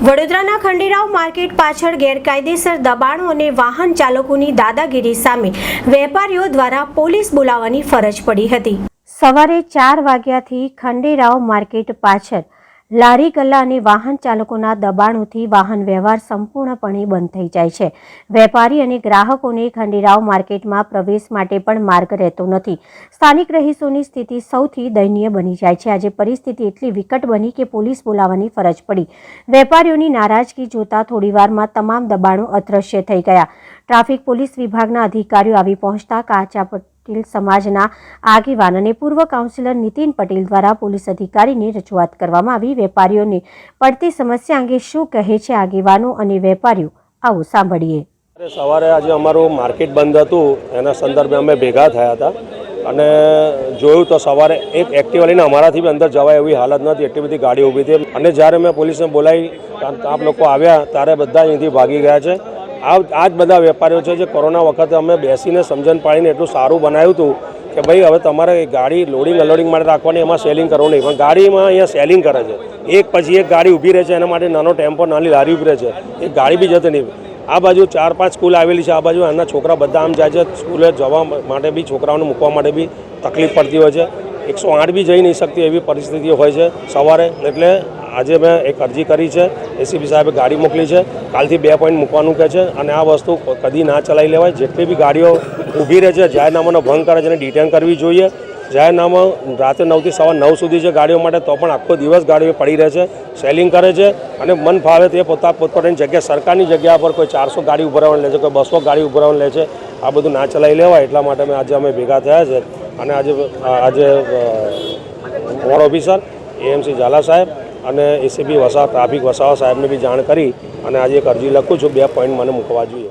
વડોદરાના ખંડેરાવ માર્કેટ પાછળ ગેરકાયદેસર દબાણો અને વાહન ચાલકોની દાદાગીરી સામે વેપારીઓ દ્વારા પોલીસ બોલાવવાની ફરજ પડી હતી. સવારે ચાર વાગ્યાથી ખંડેરાવ માર્કેટ પાછળ લારી ગલ્લા અને વાહન ચાલકોના દબાણોથી વાહન વ્યવહાર સંપૂર્ણપણે બંધ થઈ જાય છે. વેપારી અને ગ્રાહકોને ખંડેરાવ માર્કેટમાં પ્રવેશ માટે પણ માર્ગ રહેતો નથી. સ્થાનિક રહીશોની સ્થિતિ સૌથી દયનીય બની જાય છે. આજે પરિસ્થિતિ એટલી વિકટ બની કે પોલીસ બોલાવવાની ફરજ પડી. વેપારીઓની નારાજગી જોતા થોડીવારમાં તમામ દબાણો અદૃશ્ય થઈ ગયા. ટ્રાફિક પોલીસ વિભાગના અધિકારીઓ આવી પહોંચતા કાચા પટેલ સમાજના આગેવાન અને પૂર્વ કાઉન્સિલર નીતિન પટેલ દ્વારા પોલીસ અધિકારીને રજૂઆત કરવામાં આવી. વેપારીઓને પડતી સમસ્યા અંગે શું કહે છે આગેવાનો અને વેપારીઓ? આવો સાંભળીએ. સવારે આજે અમારું માર્કેટ બંધ હતું. એના સંદર્ભે અમે ભેગા થયા હતા. અને જોયું તો સવારે એક એક્ટિવા લઈને અમારાથી બી અંદર જવાય એવી હાલત નથી. એટલી બધી ગાડી ઊભી હતી. અને જ્યારે મેં પોલીસને બોલાવી આપ લોકો આવ્યા, ત્યારે બધા અહીંથી ભાગી ગયા છે. આ આ જ બધા વેપારીઓ છે જે કોરોના વખતે અમે બેસીને સમજણ પાડીને એટલું સારું બનાવ્યું હતું કે ભાઈ, હવે તમારે ગાડી લોડિંગ અનલોડિંગ માટે રાખવાની, એમાં સેલિંગ કરવું નહીં. પણ ગાડીમાં અહીંયા સેલિંગ કરે છે. એક પછી એક ગાડી ઊભી રહે છે, એના માટે નાનો ટેમ્પો, નાની લારી ઊભી રહે છે. એ ગાડી બી જતી નહીં. આ બાજુ ચાર પાંચ સ્કૂલ આવેલી છે, આ બાજુ એના છોકરા બધા આમ જાય છે સ્કૂલે જવા માટે બી, છોકરાઓને મૂકવા માટે બી તકલીફ પડતી હોય છે. એકસો આઠ બી જઈ નહીં શકતી એવી પરિસ્થિતિ હોય છે સવારે. એટલે આજે મેં એક અરજી કરી છે. એસીબી સાહેબે ગાડી મોકલી છે. કાલથી બે પોઈન્ટ મૂકવાનું કહે છે અને આ વસ્તુ કદી ના ચલાવી લેવાય. જેટલી બી ગાડીઓ ઊભી રહે છે, જાહેરનામાનો ભંગ કરે છે એને ડિટેન કરવી જોઈએ. જાહેરનામા રાતે નવથી સવાર નવ સુધી છે ગાડીઓ માટે તો પણ આખો દિવસ ગાડીઓ પડી રહે છે સેલિંગ કરે છે અને મન ફાવે તે પોતા પોતપોતાની જગ્યા, સરકારની જગ્યા પર કોઈ ચારસો ગાડી ઉભરાવણ લે છે, કોઈ બસો ગાડી ઉભરાવણ લે છે, આ બધું ના ચલાવી લેવાય. એટલા માટે અમે આજે અમે ભેગા થયા છે. અને આજે આજે વોર્ડ ઓફિસર, એએમસી ઝાલા સાહેબ અને એસીબી વસાવા ટ્રાફિક વસાવા સાહેબને બી જાણ કરી અને આજે એક અરજી લખું છું. બે પોઈન્ટ મને મૂકવા જોઈએ.